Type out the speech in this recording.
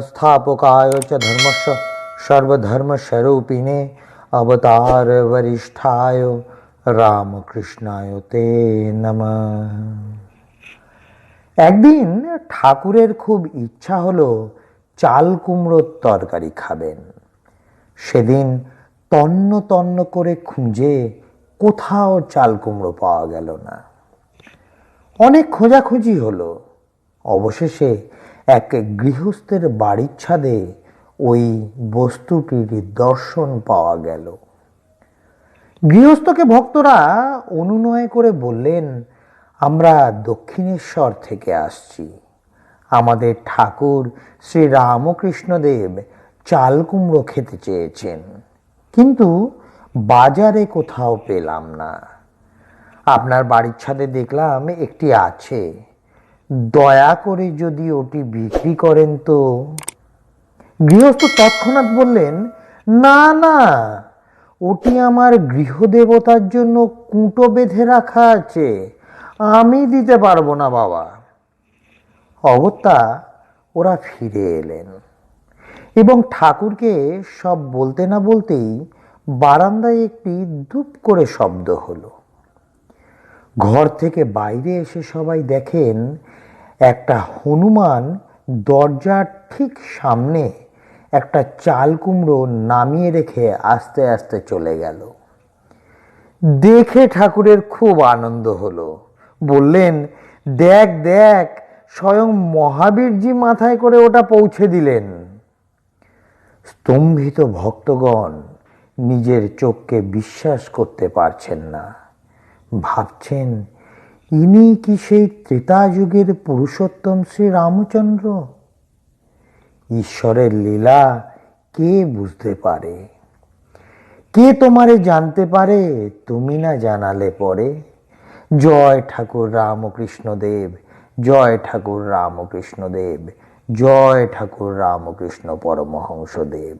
स्थापकाय च धर्मस्य सर्वधर्मस्वरूपिणे अवतार वरिष्ठाय রামকৃষ্ণায় তে নমঃ একদিন ঠাকুরের খুব ইচ্ছা হলো চাল কুমড়োর তরকারি খাবেন সেদিন তন্ন তন্ন করে খুঁজে কোথাও চাল কুমড়ো পাওয়া গেল না অনেক খোঁজাখুঁজি হলো অবশেষে এক গৃহস্থের বাড়ির ছাদে ওই বস্তুটির দর্শন পাওয়া গেল। গৃহস্থকে ভক্তরা অনুনয় করে বললেন, আমরা দক্ষিণেশ্বর থেকে আসছি। আমাদের ঠাকুর শ্রী রামকৃষ্ণদেব চাল কুমড়ো খেতে চেয়েছেন। কিন্তু বাজারে কোথাও পেলাম না। আপনার বাড়ির ছাদে দেখলাম একটি আছে। দয়া করে যদি ওটি বিক্রি করেন তো। গৃহস্থ তৎক্ষণাৎ বললেন, না না, ওটি আমার গৃহদেবতার জন্য কুটো বেঁধে রাখা আছে, আমি দিতে পারব না বাবা। অগত্যা ওরা ফিরে এলেন এবং ঠাকুরকে সব বলতে না বলতেই বারান্দায় একটি ধূপ করে শব্দ হলো। ঘর থেকে বাইরে এসে সবাই দেখেন একটা হনুমান দরজার ঠিক সামনে একটা চাল কুমড়ো নামিয়ে রেখে আস্তে আস্তে চলে গেল। দেখে ঠাকুরের খুব আনন্দ হলো। বললেন, দেখ দেখ, স্বয়ং মহাবীরজি মাথায় করে ওটা পৌঁছে দিলেন। স্তম্ভিত ভক্তগণ নিজের চোখকে বিশ্বাস করতে পারছেন না। ভাবছেন, ইনি কি সেই ত্রেতাযুগের পুরুষোত্তম শ্রী রামচন্দ্র ঈশ্বরের লীলা কে বুঝতে পারে? কে তোমারে জানতে পারে, তুমি না জানালে পরে? জয় ঠাকুর রামকৃষ্ণ দেব জয় ঠাকুর রামকৃষ্ণ দেব জয় ঠাকুর রামকৃষ্ণ পরমহংস দেব